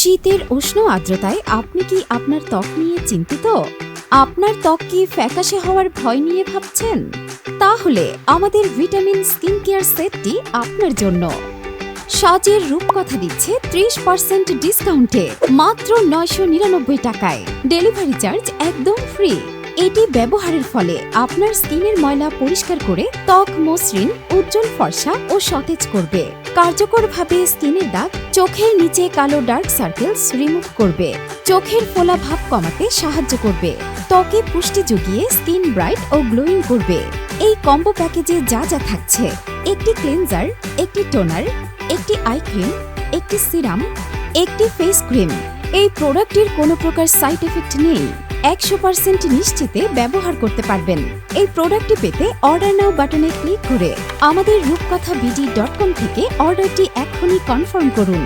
শীতের উষ্ণ আর্দ্রতায় আপনি কি আপনার ত্বক নিয়ে চিন্তিত? আপনার ত্বক কি ফ্যাকাশে হওয়ার ভয় নিয়ে ভাবছেন? তাহলে আমাদের ভিটামিন স্কিন কেয়ার সেটটি আপনার জন্য। সাজের রূপকথা দিচ্ছে ত্রিশ পার্সেন্ট ডিসকাউন্টে, মাত্র নয়শো নিরানব্বই টাকায়। ডেলিভারি চার্জ একদম ফ্রি। এটি ব্যবহারের ফলে আপনার স্কিনের ময়লা পরিষ্কার করে ত্বক, মসৃণ, উজ্জ্বল ফর্সা ও সতেজ করবে। কার্যকরভাবে স্কিনের দাগ চোখের নিচে কালো ডার্ক সার্কেলস রিমুভ করবে। চোখের ফোলা ভাব কমাতে সাহায্য করবে। ত্বকে পুষ্টি জুগিয়ে স্কিন ব্রাইট ও গ্লোয়িং করবে। এই কম্বো প্যাকেজে যা যা থাকছে, একটি ক্লিনজার, একটি টোনার, একটি আই ক্রিম, একটি সিরাম, একটি ফেস ক্রিম। এই প্রোডাক্টটির কোনো প্রকার সাইড এফেক্ট নেই। একশো পার্সেন্ট নিশ্চিতে ব্যবহার করতে পারবেন। এই প্রোডাক্টটি পেতে অর্ডার নাও বাটনে ক্লিক করে আমাদের রূপকথা বিডি ডট কম থেকে অর্ডারটি এখনই কনফার্ম করুন।